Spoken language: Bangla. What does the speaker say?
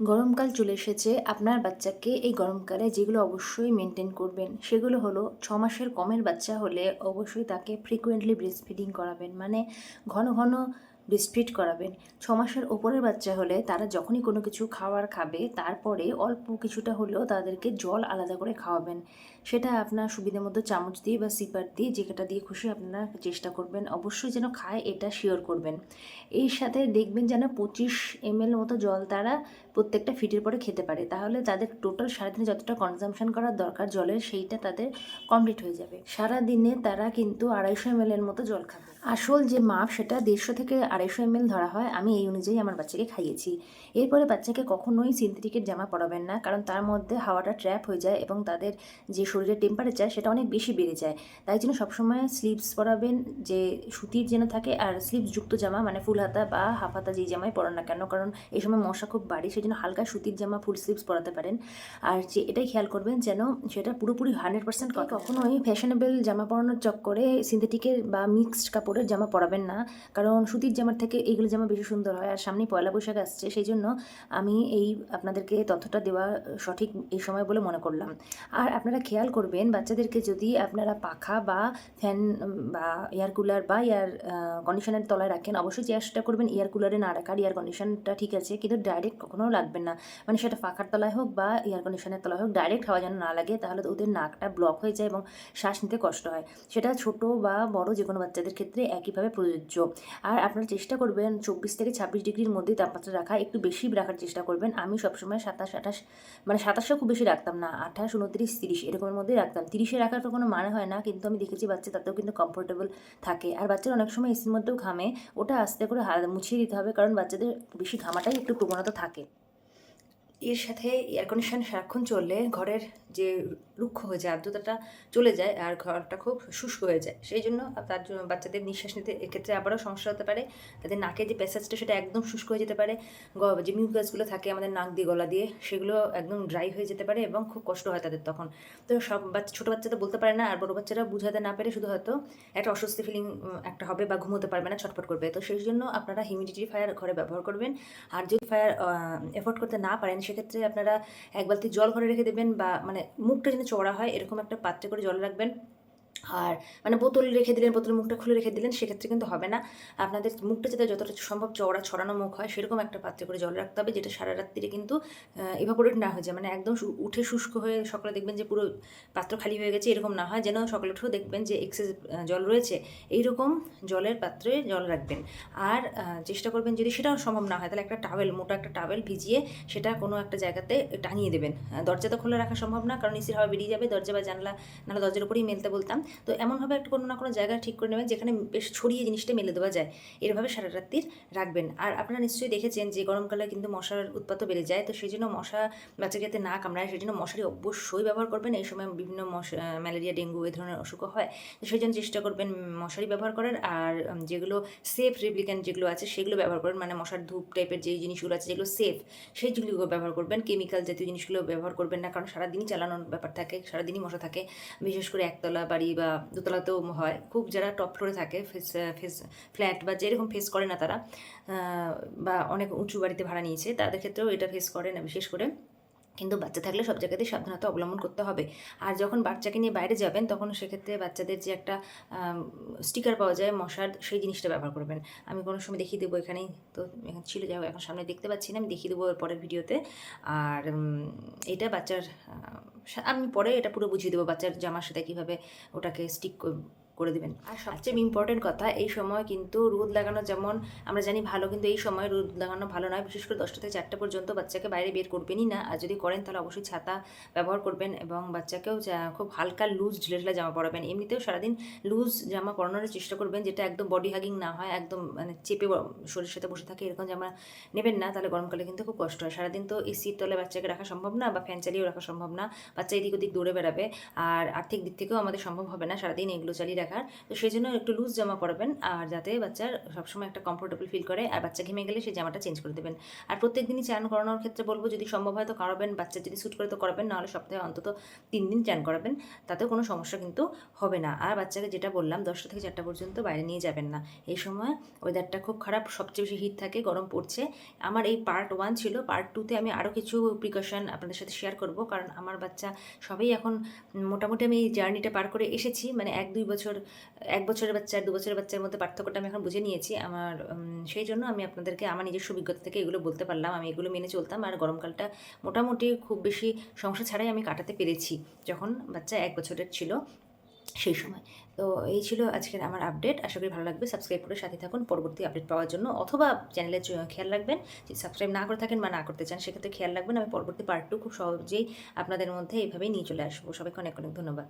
গরমকাল চলে এসেছে, আপনার বাচ্চাকে এই গরমকালে যেগুলো অবশ্যই মেনটেন করবেন, সেগুলো হলো ছ মাসের কমের বাচ্চা হলে অবশ্যই তাকে ফ্রিকুয়েন্টলি ব্রেস্ট ফিডিং করাবেন। মানে ঘন ঘন ব্রেস্টফিড করাবেন। ছ মাসের ওপরের বাচ্চা হলে তারা যখনই কোনো কিছু খাওয়ার খাবে, তারপরে অল্প কিছুটা হলেও তাদেরকে জল আলাদা করে খাওয়াবেন। সেটা আপনার সুবিধা মতো চামচ দিয়ে বা সিপার দিয়ে যেটা দিয়ে খুশি আপনারা চেষ্টা করবেন। অবশ্যই যেন খায়, এটা শিওর করবেন। এর সাথে দেখবেন যেন পঁচিশ এমএল মতো জল তারা প্রত্যেকটা ফিটের পরে খেতে পারে। তাহলে তাদের টোটাল সারাদিনে যতটা কনজামশন করার দরকার জলের, সেইটা তাদের কমপ্লিট হয়ে যাবে। সারা দিনে তারা কিন্তু আড়াইশো এমএল এর মতো জল খাবে। আসল যে মাপ সেটা দেড়শো থেকে আড়াইশো এমএল ধরা হয়, আমি এই অনুযায়ী আমার বাচ্চাকে খাইয়েছি। এরপরে বাচ্চাকে কখনোই সিনথেটিকের জামা পরাবেন না, কারণ তার মধ্যে হাওয়াটা ট্র্যাপ হয়ে যায় এবং তাদের যে শরীরের টেম্পারেচার সেটা অনেক বেশি বেড়ে যায়। তাই জন্য সবসময় স্লিভস পরাবেন, যে সুতির যেন থাকে, আর স্লিভস যুক্ত জামা মানে ফুল হাতা বা হাফ হাতা যেই জামাই পরান না কেন, কারণ এই সময় মশা খুব বাড়ে সেই জন্য হালকা সুতির জামা, ফুল স্লিভস পরাতে পারেন। আর যে এটাই খেয়াল করবেন যেন সেটা পুরোপুরি হান্ড্রেড পার্সেন্ট কখনোই ফ্যাশনেবল জামা পরানোর চক্করে সিনথেটিকের বা মিক্সড কাপড়ের জামা পরাবেন না, কারণ সুতির জামার থেকে এইগুলো জামা বেশি সুন্দর হয়, আর সামনেই পয়লা বৈশাখ আসছে, সেই জন্য আমি এই আপনাদেরকে তথ্যটা দেওয়া সঠিক এই সময় বলে মনে করলাম। আর আপনারা খেয়াল করবেন, বাচ্চাদেরকে যদি আপনারা পাখা বা ফ্যান বা এয়ার কুলার বা এয়ার কন্ডিশনের তলায় রাখেন, অবশ্যই চেষ্টা করবেন এয়ার কুলারে না রাখার, এয়ার কন্ডিশনটা ঠিক আছে, কিন্তু ডাইরেক্ট কখনো লাগবেন না। মানে সেটা পাখার তলায় হোক বা এয়ার কন্ডিশনের তলায় হোক, ডাইরেক্ট হাওয়া যেন না লাগে, তাহলে ওদের নাকটা ব্লক হয়ে যায় এবং শ্বাস নিতে কষ্ট হয়। সেটা ছোট বা বড় যে কোনো বাচ্চাদের ক্ষেত্রে একইভাবে প্রযোজ্য। আর আপনারা চেষ্টা করবেন চব্বিশ থেকে ছাব্বিশ ডিগ্রির মধ্যে তাপমাত্রা রাখা, একটু বেশি রাখার চেষ্টা করবেন। আমি সবসময় সাতাশ, আঠাশ মানে সাতাশও খুব বেশি রাখতাম না। আঠাশ, উনত্রিশ, তিরিশ এরকমের মধ্যেই রাখতাম। তিরিশে রাখার তো কোনো মানে হয় না, কিন্তু আমি দেখেছি বাচ্চা তাতেও কিন্তু কমফোর্টেবল থাকে। আর বাচ্চারা অনেক সময় এসির মধ্যেও ঘামে। ওটা আস্তে করে মুছিয়ে দিতে হবে, কারণ বাচ্চাদের বেশি ঘামাটাই একটু প্রবণতা থাকে। এর সাথে এয়ার কন্ডিশন সারাক্ষণ চললে ঘরের যে রুক্ষ হয়ে যায়, আর্দ্রতাটা চলে যায় আর ঘরটা খুব শুষ্ক হয়ে যায়। সেই জন্য তার জন্য বাচ্চাদের নিঃশ্বাস নিতে এক্ষেত্রে আবারও সমস্যা হতে পারে। তাদের নাকের যে প্যাসেজটা সেটা একদম শুষ্ক হয়ে যেতে পারে। যে মিউকাসগুলো থাকে আমাদের নাক দিয়ে, গলা দিয়ে, সেগুলো একদম ড্রাই হয়ে যেতে পারে এবং খুব কষ্ট হয় তাদের তখন। তো সব বাচ্চা ছোটো বাচ্চা তো বলতে পারে না আর বড়ো বাচ্চারা বুঝাতে না পেরে শুধু হয়তো একটা অস্বস্তি ফিলিং একটা হবে বা ঘুমোতে পারবে না, ছটফট করবে। তো সেই জন্য আপনারা হিউমিডিটি ফায়ার ঘরে ব্যবহার করবেন। আর যদি ফায়ার এফোর্ড করতে না পারেন সেক্ষেত্রে আপনারা এক বালতি জল ঘরে রেখে দেবেন বা মানে মুখটা যেন চড়া হয়, এরকম একটা পাত্রে করে জল রাখবেন। আর মানে বোতল রেখে দিলেন, বোতলের মুখটা খুলে রেখে দিলেন, সেক্ষেত্রে কিন্তু হবে না। আপনাদের মুখটা যাতে যতটা সম্ভব চওড়া, ছড়ানো মুখ হয়, সেরকম একটা পাত্রে করে জল রাখতে হবে, যেটা সারা রাত্রিরে কিন্তু ইভাপোরেট না হয়ে যায়। মানে একদম উঠে শুষ্ক হয়ে সকালে দেখবেন যে পুরো পাত্র খালি হয়ে গেছে, এরকম না হয়। যেন সকালে উঠেও দেখবেন যে এক্সেস জল রয়েছে। এইরকম জলের পাত্রে জল রাখবেন। আর চেষ্টা করবেন যদি সেটাও সম্ভব না হয়, তাহলে একটা টাওয়েল মোটা একটা টাওয়েল ভিজিয়ে সেটা কোনো একটা জায়গাতে টাঙিয়ে দেবেন। দরজা তো খোলা রাখা সম্ভব না, কারণ এসির হাওয়া বেরিয়ে যাবে, দরজা বা জানলা, নাহলে দরজার উপরেই মেলতে বলতাম। তো এমনভাবে একটা কোনো না কোনো জায়গা ঠিক করে নেবেন যেখানে বেশ ছড়িয়ে জিনিসটা মেলে দেওয়া যায়। এরভাবে সারা রাত্রির রাখবেন। আর আপনারা নিশ্চয়ই দেখেছেন যে গরমকালে কিন্তু মশার উৎপাতও বেড়ে যায়। তো সেই জন্য মশা বাচ্চাকে যাতে না কামড়ায় সেই জন্য মশারি অবশ্যই ব্যবহার করবেন। এই সময় বিভিন্ন মশা ম্যালেরিয়া, ডেঙ্গু এই ধরনের অসুখও হয়। তো সেই জন্য চেষ্টা করবেন মশারি ব্যবহার করার। আর যেগুলো সেফ রেপ্লিক্যান্ট যেগুলো আছে, সেগুলো ব্যবহার করবেন মানে মশার ধূপ টাইপের যে জিনিসগুলো আছে, যেগুলো সেফ সেই জিনিসগুলো ব্যবহার করবেন। কেমিক্যাল জাতীয় জিনিসগুলো ব্যবহার করবেন না। কারণ সারাদিনই চালানোর ব্যাপার থাকে, সারাদিনই মশা থাকে। বিশেষ করে একতলা বাড়ি বা দোতলাতেও হয়। খুব যারা টপ ফ্লোরে থাকে ফেস ফেস ফ্ল্যাট বা যেরকম ফেস করে না তারা বা অনেক উঁচু বাড়িতে ভাড়া নিয়েছে, তাদের ক্ষেত্রেও এটা ফেস করে না, বিশেষ করে কিন্তু বাচ্চা থাকলে সব জায়গাতেই সাবধানতা অবলম্বন করতে হবে। আর যখন বাচ্চাকে নিয়ে বাইরে যাবেন, তখন সেক্ষেত্রে বাচ্চাদের যে একটা স্টিকার পাওয়া যায়, মশার, সেই জিনিসটা ব্যবহার করবেন। আমি কোনো সময় দেখিয়ে দেবো এখানেই, তো এখানে ছিল, যাই এখন সামনে দেখতে পাচ্ছি না, আমি দেখিয়ে দেবো পরের ভিডিওতে। আর এটা বাচ্চার আমি পরে এটা পুরো বুঝিয়ে দেবো বাচ্চার জামার সাথে কীভাবে ওটাকে স্টিক করে দেবেন। আর সবচেয়ে ইম্পর্টেন্ট কথা এই সময় কিন্তু রোদ লাগানো যেমন আমরা জানি ভালো কিন্তু এই সময় রোদ লাগানো ভালো নয়। বিশেষ করে দশটা থেকে চারটা পর্যন্ত বাচ্চাকে বাইরে বের করবেনই না। আর যদি করেন তাহলে অবশ্যই ছাতা ব্যবহার করবেন এবং বাচ্চাকেও খুব হালকা লুজ ঢিলে ঢিলে জামা পরাবেন। এমনিতেও সারাদিন লুজ জামা পরানোর চেষ্টা করবেন যেটা একদম বডি হাগিং না হয় একদম মানে চেপে শরীরের সাথে বসে থাকে এরকম জামা নেবেন না। তাহলে গরমকালে কিন্তু খুব কষ্ট হয়। সারাদিন তো এসির তলে বাচ্চাকে রাখা সম্ভব না বা ফ্যান চালিয়েও রাখা সম্ভব না। বাচ্চা এদিক ওদিক দৌড়ে বেড়াবে। আর আর্থিক দিক থেকেও আমাদের সম্ভব হবে না। সারাদিন এগুলো চালিয়ে রাখা দেখার। তো সেই জন্য একটু লুজ জামা পরাবেন, আর যাতে বাচ্চার সবসময় একটা কমফোর্টেবল ফিল করে, আর বাচ্চা ঘেমে গেলে সেই জামাটা চেঞ্জ করে দেবেন। আর প্রত্যেক দিনই চান করানোর ক্ষেত্রে বলব, যদি সম্ভব হয় তো করাবেন, বাচ্চা যদি স্যুট করে তো করাবেন, নাহলে সপ্তাহে অন্তত তিন দিন চান করাবেন, তাতেও কোনো সমস্যা কিন্তু হবে না। আর বাচ্চাকে যেটা বললাম, দশটা থেকে চারটা পর্যন্ত বাইরে নিয়ে যাবেন না। এই সময় ওয়েদারটা খুব খারাপ, সবচেয়ে বেশি হিট থাকে, গরম পড়ছে। আমার এই পার্ট ওয়ান ছিল পার্ট টুতে আমি আরও কিছু প্রিকশন আপনাদের সাথে শেয়ার করব, কারণ আমার বাচ্চা সবাই এখন মোটামুটি আমি এই জার্নিটা পার করে এসেছি মানে এক দুই বছর এক বছরের বাচ্চা, দু বছরের বাচ্চার মধ্যে পার্থক্যটা আমি এখন বুঝে নিয়েছি। আমার সেই জন্য আমি আপনাদেরকে আমার নিজস্ব অভিজ্ঞতা থেকে এগুলো বলতে পারলাম। আমি এগুলো মেনে চলতাম। আর গরমকালটা মোটামুটি খুব বেশি সমস্যা ছাড়াই আমি কাটাতে পেরেছি যখন বাচ্চা এক বছরের ছিল সেই সময়। তো এই ছিল আজকের আমার আপডেট। আশা করি ভালো লাগবে। সাবস্ক্রাইব করে সাথে থাকুন। পরবর্তী আপডেট পাওয়ার জন্য অথবা চ্যানেলে খেয়াল রাখবেন যদি সাবস্ক্রাইব না করে থাকেন বা না করতে চান, সেক্ষেত্রে খেয়াল রাখবেন। আমি পরবর্তী পার্ট টু খুব সহজেই আপনাদের মধ্যে এইভাবেই নিয়ে চলে আসব। সবাইকে অনেক অনেক ধন্যবাদ।